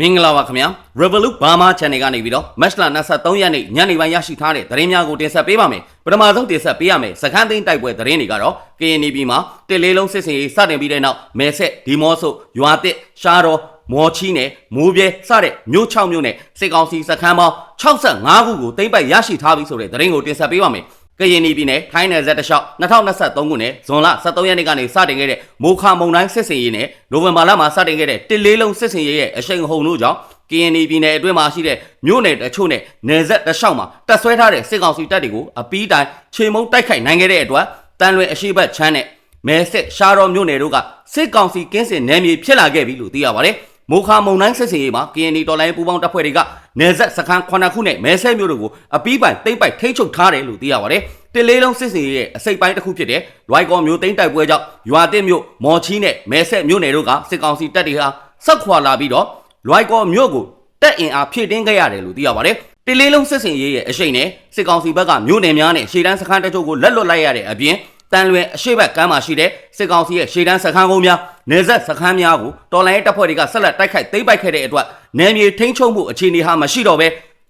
မင်္ဂလာပါခင်ဗျာ Revolut Burma Channel ကနေပြီးတော့ Match လ23ရက်နေ့ညနေပိုင်းရရှိထားတဲ့သတင်းများကိုတင်ဆက်ပေးပါမယ်ပထမဆုံးတင်ဆက်ပေးရမယ်စခန်းသိန်းတိုက်ပွဲသတင်းတွေကတော့ KNB မှာတစ်လေးလုံးစစ်စင်ရေးစတင်ပြီးတဲ့နောက်မဲဆက်ဒီမော့ဆိုရွာတစ်ရှားတော်မော်ချီနဲ့မိုးပြဲစတဲ့မြို့6မြို့နဲ့စစ်ကောင်စီစခန်းပေါင်း65ခုကိုသိမ်းပိုက်ရရှိထားပြီဆိုတဲ့သတင်းကိုတင်ဆက်ပေးပါမယ် ကရင်ပြည်နယ်ထိုင်းနယ်ဇက်တလျှောက်2023ခုနှစ်ဇွန်လ23ရက်နေ့ကနေစတင်ခဲ့တဲ့မိုခါမုံတိုင်းစစ်စင်ရေးနဲ့နိုဝင်ဘာလမှာစတင်ခဲ့တဲ့တစ်လေးလုံးစစ်စင်ရေးရဲ့အရှိန်ဟုန်တို့ကြောင့် KNY ပြည်နယ်အတွင်းမှာရှိတဲ့မြို့နယ်တချို့နဲ့နယ်စပ်တစ်လျှောက်မှာတပ်ဆွဲထားတဲ့စစ်ကောင်စီတပ်တွေကိုအပီးတိုင်ချိန်မုံတိုက်ခိုက်နိုင်ခဲ့တဲ့အတွက်တန်လွင်အရှိတ်ချမ်းနဲ့မဲဆက်ရှားတော်မြို့နယ်တို့ကစစ်ကောင်စီကင်းစင်နယ်မြေဖြစ်လာခဲ့ပြီလို့သိရပါတယ်။မိုခါမုံတိုင်းစစ်စင်ရေးမှာ KNY တော်လိုင်းပူပေါင်းတပ်ဖွဲ့တွေကနယ်စပ်စခန်း9ခုနဲ့မဲဆက်မြို့တို့ကိုအပီးပိုင်တိမ့်ပိုက်ထိန်းချုပ်ထားတယ်လို့သိရပါတယ်။ တလေးလုံးစစ်စင်ရေးရဲ့အစိပ်ပိုင်းတစ်ခုဖြစ်တဲ့လွိုင်ကော်မြို့သိမ်းတိုက်ပွဲကြောင့်ရွာတစ်မြို့မော်ချီနဲ့မဲဆက်မြို့နယ်တို့ကစစ်ကောင်စီတပ်တွေဟာဆက်ခွာလာပြီးတော့လွိုင်ကော်မြို့ကိုတက်အင်အားဖြည့်တင်းခဲ့ရတယ်လို့သိရပါတယ်။တလေးလုံးစစ်စင်ရေးရဲ့အရှိန်နဲ့စစ်ကောင်စီဘက်ကမြို့နယ်များနဲ့ရှေ့တန်းစခန်းတချို့ကိုလက်လွတ်လိုက်ရတဲ့အပြင်တန်လွင်အရှိတ်ဘက်ကမ်းမှာရှိတဲ့စစ်ကောင်စီရဲ့ရှေ့တန်းစခန်းကုန်းများနေဆက်စခန်းများကိုတော်လိုင်းတပ်ဖွဲ့တွေကဆက်လက်တိုက်ခိုက်သိမ်းပိုက်ခဲ့တဲ့အတွက်နယ်မြေထိန်းချုပ်မှုအခြေအနေဟာမရှိတော့ဘဲ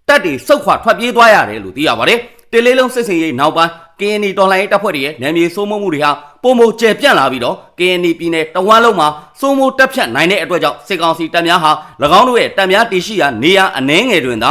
တပ်တွေစုတ်ခွာထွက်ပြေးသွားရတယ်လို့သိရပါတယ်။ တလေးလုံးစစ်စင်ရေးနောက်ပိုင်း KNY တော်လိုင်းတပ်ဖွဲ့တွေရဲ့နယ်မြေစိုးမိုးမှုတွေဟာပုံမကျယ်ပြန့်လာပြီးတော့ KNY ပြည်နယ်တဝမ်းလုံးမှာစိုးမိုးတက်ဖြတ်နိုင်တဲ့အတွက်ကြောင့်စစ်ကောင်စီတပ်များဟာ၎င်းတို့ရဲ့တပ်များတည်ရှိရာနေရာအနှဲငယ်တွင်သာ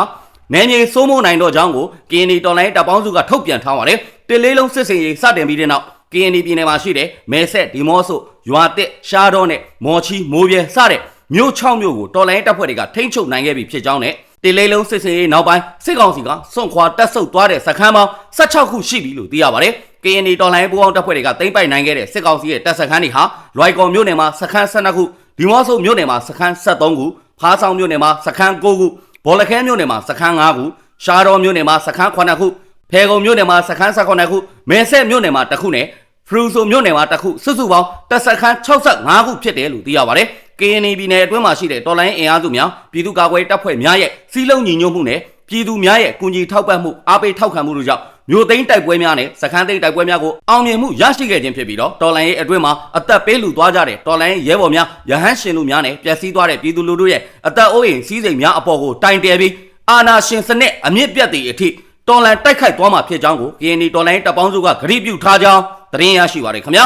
နယ်မြေစိုးမိုးနိုင်တော့ကြောင်းကို KNY တော်လိုင်းတပ်ပေါင်းစုကထုတ်ပြန်ထားပါတယ်။တလေးလုံးစစ်စင်ရေးစတင်ပြီးတဲ့နောက် KNY ပြည်နယ်မှာရှိတဲ့မဲဆက်ဒီမော့ဆိုရွာတစ်ရှားတော်နဲ့မော်ချီမိုးပြဲစတဲ့မြို့6မြို့ကိုတော်လိုင်းတပ်ဖွဲ့တွေကထိန်းချုပ်နိုင်ခဲ့ပြီဖြစ်ကြောင်းနဲ့ တေလေးလုံးစစ်စင်ရေးနောက်ပိုင်းစစ်ကောင်စီကစွန့်ခွာတက်ဆုပ်သွားတဲ့စခန်းပေါင်း16ခုရှိပြီလို့သိရပါတယ်။ KNY တော်လိုင်းပူးပေါင်းတပ်ဖွဲ့တွေကသိမ်းပိုက်နိုင်ခဲ့တဲ့စစ်ကောင်စီရဲ့တပ်စခန်းတွေဟာလွိုင်ကော်မြို့နယ်မှာစခန်း12ခုဒီမော့ဆိုမြို့နယ်မှာစခန်း73ခုဖားဆောင်မြို့နယ်မှာစခန်း9ခုဘော်လခဲမြို့နယ်မှာစခန်း5ခုရှားတော်မြို့နယ်မှာစခန်း9ခုဖဲကုံမြို့နယ်မှာစခန်း18ခုမဲဆက်မြို့နယ်မှာတစ်ခုနဲ့ ဖရူဆိုမြို့နယ်မှာတစ်ခုစုစုပေါင်းတပ်စခန်း65ခုဖြစ်တယ်လို့သိရပါတယ်။ KNY ပြည်နယ်အတွင်းမှာရှိတဲ့တော်လိုင်းအင်အားစုများပြည်သူ့ကာကွယ်တပ်ဖွဲ့များရဲ့စီးလုံးညီညွတ်မှုနဲ့ပြည်သူများရဲ့ကူညီထောက်ပံ့မှုအားပေးထောက်ခံမှုတို့ကြောင့်မြို့သိမ်းတိုက်ပွဲများနဲ့စခန်းသိမ်းတိုက်ပွဲများကိုအောင်မြင်မှုရရှိခဲ့ခြင်းဖြစ်ပြီးတော့တော်လိုင်းရဲ့အတွင်းမှာအသက်ပေးလူသွားကြတဲ့တော်လိုင်းရဲ့ရဲဘော်များရဟန်းရှင်လူများနဲ့ပျက်စီးသွားတဲ့ပြည်သူလူထုရဲ့အသက်အိုးအိမ်စီးစိမ်များအပေါ်ကိုတိုင်တယ်ပြီးအာနာရှင်စနစ်အမြင့်ပြတ်သည့်အထိတော်လန်တိုက်ခိုက်သွားမှာဖြစ်ကြောင်းကို KNY တော်လိုင်းတပ်ပေါင်းစုကဂရုပြုထားကြောင်း သတင်းရရှိပါရခင်ဗျာ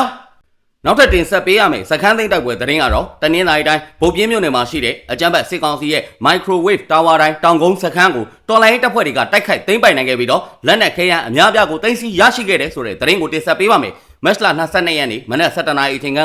နောက်ထပ်တင်ဆက်ပေးရမယ်စခန်းသိမ်းတိုက်ပွဲသတင်းကတော့တနင်္လာရီတိုင်းဗုတ်ပြင်းမြို့နယ်မှာရှိတဲ့အကြမ်းဖက်စစ်ကောင်စီရဲ့ microwave tower တိုင်းတောင်ကုန်းစခန်းကိုတော်လိုင်းတပ်ဖွဲ့တွေကတိုက်ခိုက်သိမ်းပိုက်နိုင်ခဲ့ပြီးတော့လက်နက်ခဲယမ်းအများပြားကိုတင်စီရရှိခဲ့တယ်ဆိုတဲ့သတင်းကိုတင်ဆက်ပေးပါမယ်မက်စလာ22ရက်နေ့မနက်7:00နာရီအချိန်က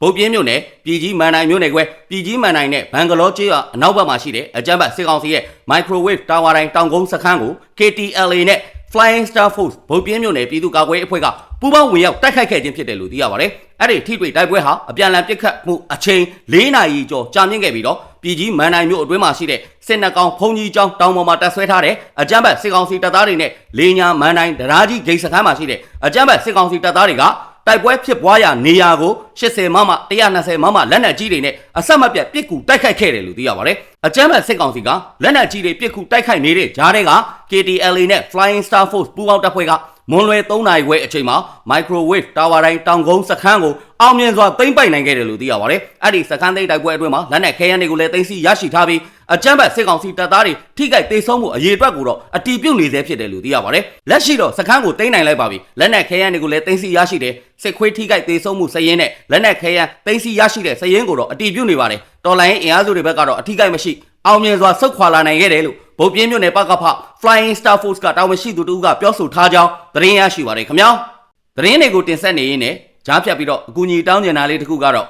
ဗုတ်ပြင်းမြို့နယ်ပြည်ကြီးမန်နိုင်မြို့နယ်ကွဲပြည်ကြီးမန်နိုင်နဲ့ဘန်ဂလောကျေးရွာအနောက်ဘက်မှာရှိတဲ့အကြမ်းဖက်စစ်ကောင်စီရဲ့ microwave tower တိုင်းတောင်ကုန်းစခန်းကို KTLA နဲ့ Flying Star Force ဗုတ်ပြင်းမြို့နယ်ပြည်သူ့ကာကွယ်ရေးအဖွဲ့ကပူးပေါင်းဝင်ရောက်တိုက်ခိုက်ခဲ့ခြင်းဖြစ်တယ်လို့သိရပါတယ်။အဲ့ဒီထိတွေ့တိုက်ပွဲဟာအပြန်အလှန်ပစ်ခတ်မှုအချိန်၄နာရီကျော်ကြာမြင့်ခဲ့ပြီးတော့ပြည်ကြီးမန်နိုင်မြို့အတွင်းမှာရှိတဲ့စစ်နှကောင်ဖုန်ကြီးကျောင်းတောင်ပေါ်မှာတပ်ဆွဲထားတဲ့အကြမ်းဖက်စစ်ကောင်စီတပ်သားတွေနဲ့လေညာမန်နိုင်ဒရာကြီးဂိတ်စခန်းမှာရှိတဲ့အကြမ်းဖက်စစ်ကောင်စီတပ်သားတွေက တိုက်ပွဲဖြစ်ပွားရာနေရာကို80မမ120မမလက်နက်ကြီးတွေနဲ့အဆက်မပြတ်ပစ်ကူတိုက်ခိုက်ခဲ့တယ်လို့သိရပါတယ်။အကြမ်းဖက်စစ်ကောင်စီကလက်နက်ကြီးတွေပစ်ကူတိုက်ခိုက်နေတဲ့ဂျားတွေက KTLA နဲ့ Flying Star Force ပူးပေါင်းတပ်ဖွဲ့က မွန်လွယ်3နာရီခွဲအချိန်မှာ microwave tower တိုင်းတောင်ကုန်းစခန်းကိုအောင်မြင်စွာသိမ်းပိုက်နိုင်ခဲ့တယ်လို့သိရပါတယ်။အဲ့ဒီစခန်းသိမ်းတိုက်ပွဲအတွင်းမှာလက်နက်ခဲယမ်းတွေကိုလည်းသိမ်းဆည်းရရှိထားပြီးအကြမ်းဖက်စစ်ကောင်စီတပ်သားတွေထိခိုက်ဒေဆုံးမှုအရေးအတွက်ကိုတော့အတီးပြုတ်နေသေးဖြစ်တယ်လို့သိရပါတယ်။လက်ရှိတော့စခန်းကိုသိမ်းနိုင်လိုက်ပါပြီ။လက်နက်ခဲယမ်းတွေကိုလည်းသိမ်းဆည်းရရှိတယ်။စစ်ခွေးထိခိုက်ဒေဆုံးမှုစည်ရင်းနဲ့လက်နက်ခဲယမ်းသိမ်းဆည်းရရှိတဲ့စည်ရင်းကိုတော့အတီးပြုတ်နေပါတယ်။တော်လိုင်းအင်အားစုတွေဘက်ကတော့အထိခိုက်မရှိ အောင်မြင်စွာဆုတ်ခွာလာနိုင်ခဲ့တယ်လို့ဗုတ်ပြင်းမြို့နယ်ပကဖ Flying Star Force ကတာဝန်ရှိသူတို့ကပြောဆိုထားကြောင်းသတင်းရရှိပါတယ်ခင်ဗျာသတင်းတွေကိုတင်ဆက်နေရင်းနဲ့ကြားဖြတ်ပြီးတော့အကူအညီတောင်းကျင်တာလေးတစ်ခုကတော့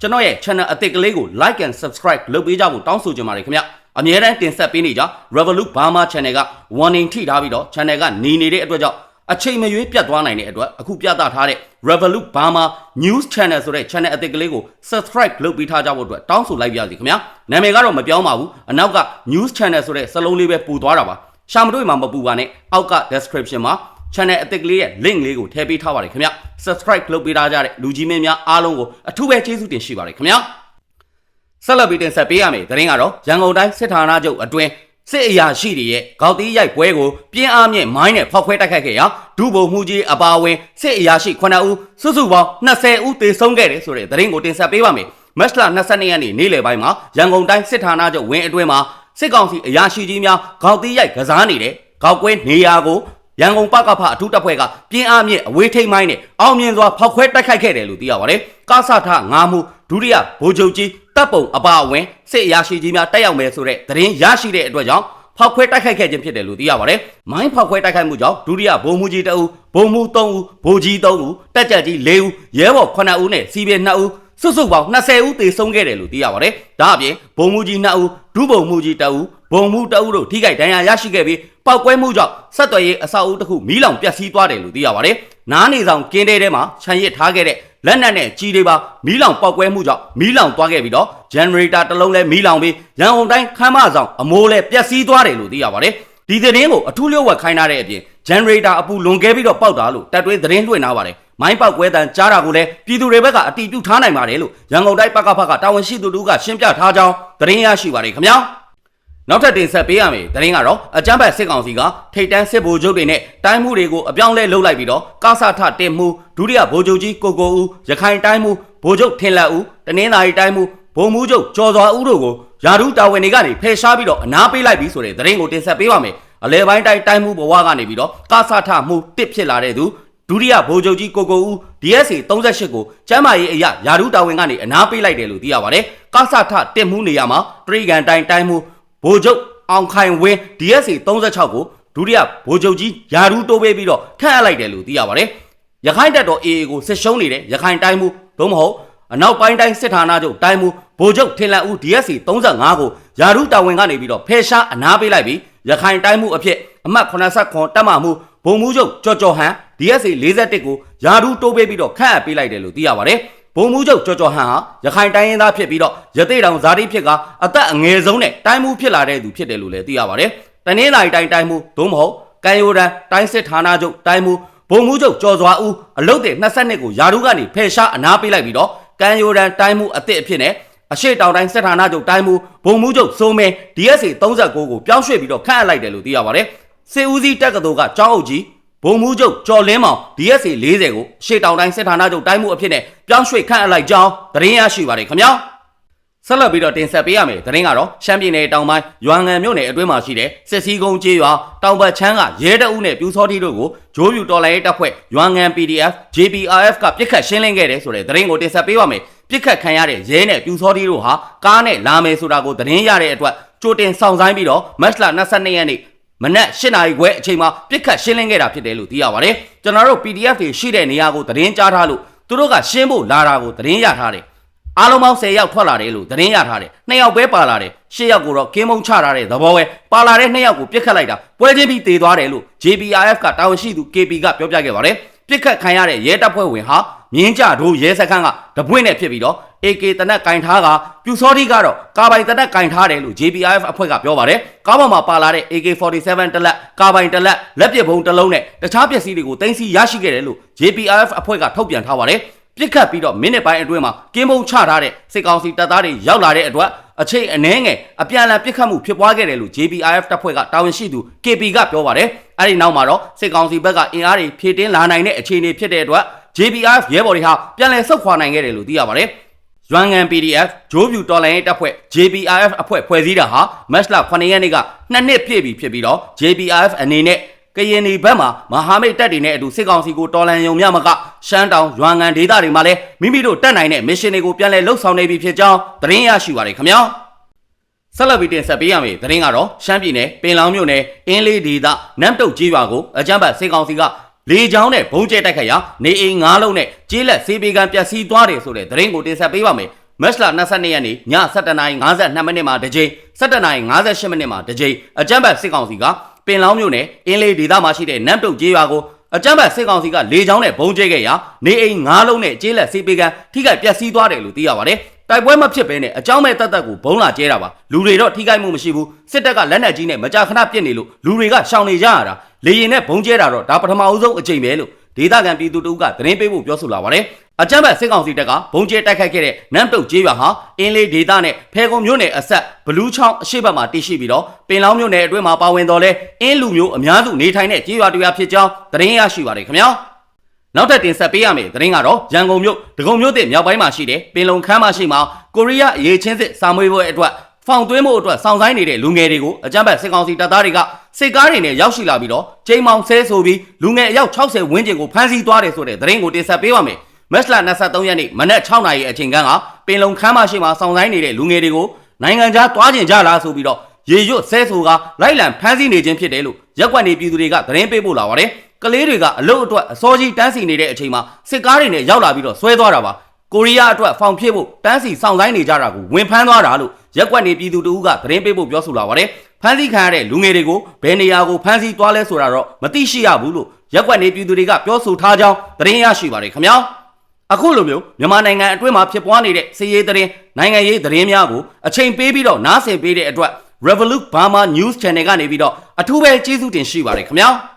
ကျွန်တော်ရဲ့ channel အသစ်ကလေးကို like and subscribe လုပ်ပေးကြဖို့တောင်းဆိုချင်ပါတယ်ခင်ဗျအမြဲတမ်းတင်ဆက်ပေးနေကြ Revolut Burma Channel က warning ထိထားပြီးတော့ channel ကနေနေတဲ့အတွက်ကြောင့် အချိန်မရွေးပြတ်သွားနိုင်တဲ့အတွက်အခုပြသထားတဲ့ Revolut Burma News Channel ဆိုတဲ့ channel အသစ်ကလေးကို subscribe လုပ်ပေးထားကြဖို့အတွက်တောင်းဆိုလိုက်ပါစီခင်ဗျာနာမည်ကတော့မပြောင်းပါဘူးအနောက်က News Channel ဆိုတဲ့စလုံးလေးပဲပူသွားတာပါရှာမတွေ့မှာမပူပါနဲ့အောက်က description မှာ channel အသစ်ကလေးရဲ့ link လေးကိုထည့်ပေးထားပါတယ်ခင်ဗျ subscribe လုပ်ပေးထားကြတဲ့လူကြီးမင်းများအားလုံးကိုအထူးပဲကျေးဇူးတင်ရှိပါတယ်ခင်ဗျဆက်လက်ပြီးတင်ဆက်ပေးရမယ်သတင်းကတော့ရန်ကုန်တိုင်းစစ်ဌာနချုပ်အတွင်း စစ်အရာရှိတွေရဲ့ဂေါက်တီးရိုက်ပွဲကိုပြင်းအားမြင့်မိုင်းနဲ့ဖောက်ခွဲတိုက်ခိုက်ခဲ့ရာဒုဗိုလ်မှူးကြီးအပါအဝင်စစ်အရာရှိ9ဦးစုစုပေါင်း20ဦးသေဆုံးခဲ့တယ်ဆိုတဲ့သတင်းကိုတင်ဆက်ပေးပါမယ်မတ်လ22ရက်နေ့နေ့လယ်ပိုင်းမှာရန်ကုန်တိုင်းစစ်ဌာနချုပ်ဝင်းအတွင်းမှာစစ်ကောင်စီအရာရှိကြီးများခေါက်တီးရိုက်ကစားနေတဲ့ခေါက်ကွဲနေရာကိုရန်ကုန်ပကဖအထူးတပ်ဖွဲ့ကပြင်းအားမြင့်အဝေးထိတ်မိုင်းနဲ့အောင်မြင်စွာဖောက်ခွဲတိုက်ခိုက်ခဲ့တယ်လို့သိရပါတယ်။ကားဆထငါးမှုဒုတိယဗိုလ်ချုပ်ကြီး တပ်ပုံအပါအဝင်စစ်အရာရှိကြီးများတက်ရောက်မယ်ဆိုတဲ့သတင်းရရှိတဲ့အတွက်ကြောင့်ဖောက်ခွဲတိုက်ခိုက်ခဲ့ခြင်းဖြစ်တယ်လို့သိရပါတယ်။မိုင်းဖောက်ခွဲတိုက်ခိုက်မှုကြောင့်ဒုတိယဗိုလ်မှူးကြီးတအူးဗိုလ်မှူး3ဦးဗိုလ်ကြီး3ဦးတက်ကြပ်ကြီး4ဦးရဲဘော်9ဦးနဲ့စီးပြ2ဦးစုစုပေါင်း20ဦးသေဆုံးခဲ့တယ်လို့သိရပါတယ်။ဒါအပြင်ဗိုလ်မှူးကြီး2ဦးဒုဗိုလ်မှူးကြီး2ဦးဗိုလ်မှူး2ဦးတို့ထိခိုက်ဒဏ်ရာရရှိခဲ့ပြီးပောက်ကွဲမှုကြောင့်ဆက်သွယ်ရေးအဆောက်အဦတစ်ခုမီးလောင်ပျက်စီးသွားတယ်လို့သိရပါတယ်။နားနေဆောင်ကင်းတဲထဲမှာခြံရစ်ထားခဲ့တဲ့ လက်နက်နဲ့ကြီးတွေပါမီးလောင်ပောက်ကွဲမှုကြောင့်မီးလောင်သွားခဲ့ပြီးတော့ generator တစ်လုံးလည်းမီးလောင်ပြီးရန်ကုန်တိုင်းခမ်းမဆောင်အမိုးလည်းပျက်စီးသွားတယ်လို့သိရပါတယ်။ဒီသတင်းကိုအထူးလျှို့ဝှက်ခိုင်းထားတဲ့အပြင် generator အပူလွန်ခဲ့ပြီးတော့ပောက်တာလို့တပ်တွင်းသတင်းလွှင့်ထားပါတယ်။မိုင်းပောက်ကွဲတန်ကြားတာကိုလည်းပြည်သူတွေဘက်ကအတီးပြုတ်ထားနိုင်ပါတယ်လို့ရန်ကုန်တိုင်းပကဖကတာဝန်ရှိသူတို့ကရှင်းပြထားကြောင်းသတင်းရရှိပါတယ်ခင်ဗျာ။ နောက်ထပ်တင်ဆက်ပေးရမယ်။သတင်းကတော့အကြမ်းဖက်စစ်ကောင်စီကထိတ်တန်းစစ်ဗိုလ်ချုပ်တွေနဲ့တိုင်းမှုတွေကိုအပြောင်းလဲလုပ်လိုက်ပြီးတော့ကာဆာထတင်မှုဒုတိယဗိုလ်ချုပ်ကြီးကိုကိုဦးရခိုင်တိုင်းမှုဗိုလ်ချုပ်ထင်လက်ဦးတနင်္သာရီတိုင်းမှုဗိုလ်မှူးချုပ်ကျော်စွာဦးတို့ကိုယာရုတာဝန်တွေကနေဖယ်ရှားပြီးတော့အနာပေးလိုက်ပြီးဆိုတဲ့သတင်းကိုတင်ဆက်ပေးပါမယ်။အလဲပိုင်းတိုင်းတိုင်းမှုဘဝကနေပြီးတော့ကာဆာထမှုတစ်ဖြစ်လာတဲ့သူဒုတိယဗိုလ်ချုပ်ကြီးကိုကိုဦး DSA 38ကိုကျမ်းမာရေးအရာယာရုတာဝန်ကနေအနာပေးလိုက်တယ်လို့သိရပါတယ်။ကာဆာထတင်မှုနေရာမှာတရိကန်တိုင်းတိုင်းမှု ဗိုလ်ချုပ်အောင်ခိုင်ဝင်း DSA 36ကိုဒုတိယဗိုလ်ချုပ်ကြီးယာရူတိုးပေးပြီးတော့ခန့်အပ်လိုက်တယ်လို့သိရပါတယ်။ရခိုင်တပ်တော် AA ကိုစစ်ရှုံးနေတဲ့ရခိုင်တိုင်းမှုသို့မဟုတ်အနောက်ပိုင်းတိုင်းစစ်ဌာနချုပ်တိုင်းမှုဗိုလ်ချုပ်ထင်လန်ဦး DSA 35ကိုယာရူတာဝန်ကနေပြီးတော့ဖယ်ရှားအနာပေးလိုက်ပြီးရခိုင်တိုင်းမှုအဖြစ်အမှတ်89တပ်မမှုဗိုလ်မှူးချုပ်ကြော်ကြော်ဟန် DSA 41ကိုယာရူတိုးပေးပြီးတော့ခန့်အပ်ပေးလိုက်တယ်လို့သိရပါတယ်။ ဘုံမူးချုပ်ကြော်ကြော်ဟန်ဟာရခိုင်တိုင်းရင်းသားဖြစ်ပြီးတော့ရသေးတောင်ဇာတိဖြစ်ကအသက်အငယ်ဆုံးနဲ့တိုင်းမှုဖြစ်လာတဲ့သူဖြစ်တယ်လို့လည်းသိရပါတယ်။တနင်္လာရီတိုင်းတိုင်းမှုသို့မဟုတ်ကံရိုးတန်းတိုင်းစစ်ဌာနချုပ်တိုင်းမှုဘုံမူးချုပ်ကျော်စွာဦးအလုတ်တဲ့22ကိုယာရုကနေဖယ်ရှားအနာပေးလိုက်ပြီးတော့ကံရိုးတန်းတိုင်းမှုအစ်စ်အဖြစ်နဲ့အရှိတောင်တိုင်းစစ်ဌာနချုပ်တိုင်းမှုဘုံမူးချုပ်စိုးမဲ DSA 39ကိုပြောင်းရွှေ့ပြီးတော့ခန့်အပ်လိုက်တယ်လို့သိရပါတယ်။စေဦးစီးတက္ကသိုလ်ကကျောင်းအုပ်ကြီး ဘုံမူးချုပ်ကျော်လင်းမောင် DSA 40ကိုရှေ့တောင်တိုင်းစစ်ဌာနချုပ်တိုင်းမှုအဖြစ်နဲ့ပြောင်းရွှေ့ခန့်အပ်လိုက်ကြောင်းသတင်းရရှိပါတယ်ခင်ဗျာဆက်လက်ပြီးတော့တင်ဆက်ပေးရမယ်သတင်းကတော့ရှမ်းပြည်နယ်တောင်ပိုင်းရွာငံမြို့နယ်အတွင်းမှာရှိတဲ့စစ်စည်းကုန်းကျေးရွာတောင်ဘက်ချမ်းကရဲတအုပ်နဲ့ပြူစောတိတို့ကိုဂျိုးပြူတော်လိုင်းရေးတပ်ဖွဲ့ရွာငံ PDF JPRF ကပြစ်ခတ်ရှင်းလင်းခဲ့တယ်ဆိုတဲ့သတင်းကိုတင်ဆက်ပေးပါမယ်ပြစ်ခတ်ခံရတဲ့ရဲနဲ့ပြူစောတိတို့ဟာကားနဲ့လာမယ်ဆိုတာကိုသတင်းရတဲ့အတွက်ကြိုတင်ဆောင်ဆိုင်ပြီးတော့မတ်လ22ရက်နေ့ မနက်၈နာရီခွဲအချိန်မှာပြစ်ခတ်ရှင်းလင်းခဲ့တာဖြစ်တယ်လို့သိရပါတယ်။ကျွန်တော်တို့ PDF တွေရှိတဲ့နေရာကိုသတင်းကြားထားလို့သူတို့ကရှင်းဖို့လာတာကိုသတင်းရထားတယ်။အားလုံးပေါင်း10ယောက်ထွက်လာတယ်လို့သတင်းရထားတယ်။2ယောက်ပဲပါလာတယ်။10ယောက်ကိုတော့ကင်းမုံချထားတဲ့သဘောပဲ။ပါလာတဲ့2ယောက်ကိုပြစ်ခတ်လိုက်တာပွဲချင်းပြီးတေသွားတယ်လို့ JPRF ကတာဝန်ရှိသူ KP ကပြောပြခဲ့ပါတယ်။ပြစ်ခတ်ခံရတဲ့ရဲတပ်ဖွဲ့ဝင်ဟာမြင်းကြတို့ရဲစခန်းကတပွင့်နဲ့ဖြစ်ပြီးတော့ AK တနက်ကင်ထားကပြူစောတိကတော့ကာပိုင်တနက်ကင်ထားတယ်လို့ JPRF အဖွဲ့ကပြောပါတယ်။ကားပေါ်မှာပါလာတဲ့ AK47 တလက်ကာပိုင်တလက်လက်ပစ်ဘုံတစ်လုံးနဲ့တခြားပစ္စည်းတွေကိုတင်စီရရှိခဲ့တယ်လို့ JPRF အဖွဲ့ကထုတ်ပြန်ထားပါတယ်။ပြစ်ခတ်ပြီးတော့မိနစ်ပိုင်းအတွင်းမှာကင်းဘုံချထားတဲ့စစ်ကောင်စီတပ်သားတွေရောက်လာတဲ့အတွက်အချိန်အနည်းငယ်အပြန်အလှန်ပြစ်ခတ်မှုဖြစ်ပွားခဲ့တယ်လို့ JPRF တပ်ဖွဲ့ကတာဝန်ရှိသူ KP ကပြောပါတယ်။အဲဒီနောက်မှာတော့စစ်ကောင်စီဘက်ကအင်အားတွေဖြည့်တင်းလာနိုင်တဲ့အခြေအနေဖြစ်တဲ့အတွက် JPRF ရဲဘော်တွေဟာပြန်လည်ဆုတ်ခွာနိုင်ခဲ့တယ်လို့သိရပါတယ်။ ရွမ်ငံ PDF ဂျိုးပြူတော်လိုင်းရေးတပ်ဖွဲ့ JPRF အဖွဲ့ဖွဲ့စည်းတာဟာမတ်လ9ရက်နေ့ကနှစ်နှစ်ပြည့်ပြီဖြစ်ပြီးတော့ JPRF အနေနဲ့ကရင်နီဘက်မှာမဟာမိတ်တပ်တွေနဲ့အတူစစ်ကောင်စီကိုတော်လန်ယုံမြမကရှမ်းတောင်ရွာငံဒေသတွေမှာလည်းမိမိတို့တက်နိုင်တဲ့မစ်ရှင်တွေကိုပြန်လည်လှုပ်ဆောင်နေပြီဖြစ်ကြောင်းသတင်းရရှိပါရခင်ဗျာဆက်လက်ပြီးတင်ဆက်ပေးရမယ်သတင်းကတော့ရှမ်းပြည်နယ်ပင်လောင်မြို့နယ်အင်းလေးဒေသနမ်တုတ်ကြီးရွာကိုအကြမ်းဖက်စစ်ကောင်စီက လေကြောင်းနဲ့ဘုံကျဲတိုက်ခတ်ရာနေအိမ်၅လုံးနဲ့ကျေးလက်စေပေကံပျက်စီးသွားတယ်ဆိုတဲ့သတင်းကိုတင်ဆက်ပေးပါမယ်မက်စလာ22ရက်နေ့ည7:52မိနစ်မှာတစ်ကြိမ်7:58မိနစ်မှာတစ်ကြိမ်အကြမ်းဖက်စစ်ကောင်စီကပင်လောင်းမြို့နယ်အင်းလေးဒေသမှာရှိတဲ့နမ်တုတ်ကျေးရွာကိုအကြမ်းဖက်စစ်ကောင်စီကလေကြောင်းနဲ့ဘုံကျဲခဲ့ရာနေအိမ်၅လုံးနဲ့ကျေးလက်စေပေကံထိခိုက်ပျက်စီးသွားတယ်လို့သိရပါတယ် တိုက်ပွဲမဖြစ်ဘဲနဲ့အကြောင်းမဲ့တတ်တတ်ကိုဘုံလာကျဲတာပါလူတွေတော့ထိခိုက်မှုမရှိဘူးစစ်တပ်ကလက်နက်ကြီးနဲ့မကြာခဏပြစ်နေလို့လူတွေကရှောင်နေကြရတာလေရင်နဲ့ဘုံကျဲတာတော့ဒါပထမအဦးဆုံးအကြိမ်ပဲလို့ဒေသခံပြည်သူတို့ကသတင်းပေးဖို့ပြောဆိုလာပါတယ်အကြမ်းဖက်စစ်ကောင်စီတပ်ကဘုံကျဲတိုက်ခိုက်ခဲ့တဲ့နမ်တုတ်ကျေးရွာဟာအင်းလေးဒေသနဲ့ဖဲကုံမြို့နယ်အဆက်ဘလူးချောင်းအရှိတ်ဘက်မှာတည်ရှိပြီးတော့ပင်လောင်းမြို့နယ်အတွင်းမှာပါဝင်တော်လဲအင်းလူမျိုးအများစုနေထိုင်တဲ့ကျေးရွာတွေဖြစ်ကြောင်းသတင်းရရှိပါတယ်ခင်ဗျာ နောက်ထပ်တင်ဆက်ပေးရမယ့်သတင်းကတော့ရန်ကုန်မြို့ဒဂုံမြို့သစ်မြောက်ပိုင်းမှာရှိတဲ့ပင်လုံခမ်းမရှိမှာကိုရီးယားအရေးချင်းစစ်စာမွေးပွဲအတွက်ဖောင်သွင်းမှုအတွက်စောင့်ဆိုင်နေတဲ့လူငယ်တွေကိုအကြမ်းဖက်စစ်ကောင်စီတပ်သားတွေကစစ်ကားတွေနဲ့ရောက်ရှိလာပြီးတော့ချိန်မောင်ဆဲဆိုပြီးလူငယ်အယောက်60ဝန်းကျင်ကိုဖမ်းဆီးသွားတယ်ဆိုတဲ့သတင်းကိုတင်ဆက်ပေးပါမယ်။မက်စလာ23ရက်နေ့မနက်6နာရီအချိန်ခန့်ကပင်လုံခမ်းမရှိမှာစောင့်ဆိုင်နေတဲ့လူငယ်တွေကိုနိုင်ငံခြားသွားကျင်ကြလားဆိုပြီးတော့ရေရွတ်ဆဲဆိုကလိုက်လံဖမ်းဆီးနေခြင်းဖြစ်တယ်လို့ရက်ကွက်နေပြည်သူတွေကသတင်းပေးပို့လာပါတယ်။ ကလေးတွေကအလို့အတွက်အစောကြီးတန်းစီနေတဲ့အချိန်မှာစစ်ကားတွေနဲ့ရောက်လာပြီးတော့ဆွဲသွားတာပါ။ကိုရီးယားအတွက်ဖောင်ဖြစ်ဖို့တန်းစီစောင့်ဆိုင်နေကြတာကိုဝင်ဖမ်းသွားတာလို့ရက်ကွက်နေပြည်သူတို့ကသတင်းပေးဖို့ပြောဆိုလာပါတယ်။ဖမ်းဆီးခံရတဲ့လူငယ်တွေကိုဘယ်နေရာကိုဖမ်းဆီးသွားလဲဆိုတာတော့မသိရှိရဘူးလို့ရက်ကွက်နေပြည်သူတွေကပြောဆိုထားကြောင်းသတင်းရရှိပါတယ်ခင်ဗျာ။အခုလိုမျိုးမြန်မာနိုင်ငံအတွင်းမှာဖြစ်ပွားနေတဲ့စီးရေးသတင်းနိုင်ငံရေးသတင်းများကိုအချိန်ပေးပြီးတော့နားဆင်ပေးတဲ့အတွက် Revolut Burma News Channel ကနေပြီးတော့အထူးပဲကျေးဇူးတင်ရှိပါတယ်ခင်ဗျာ။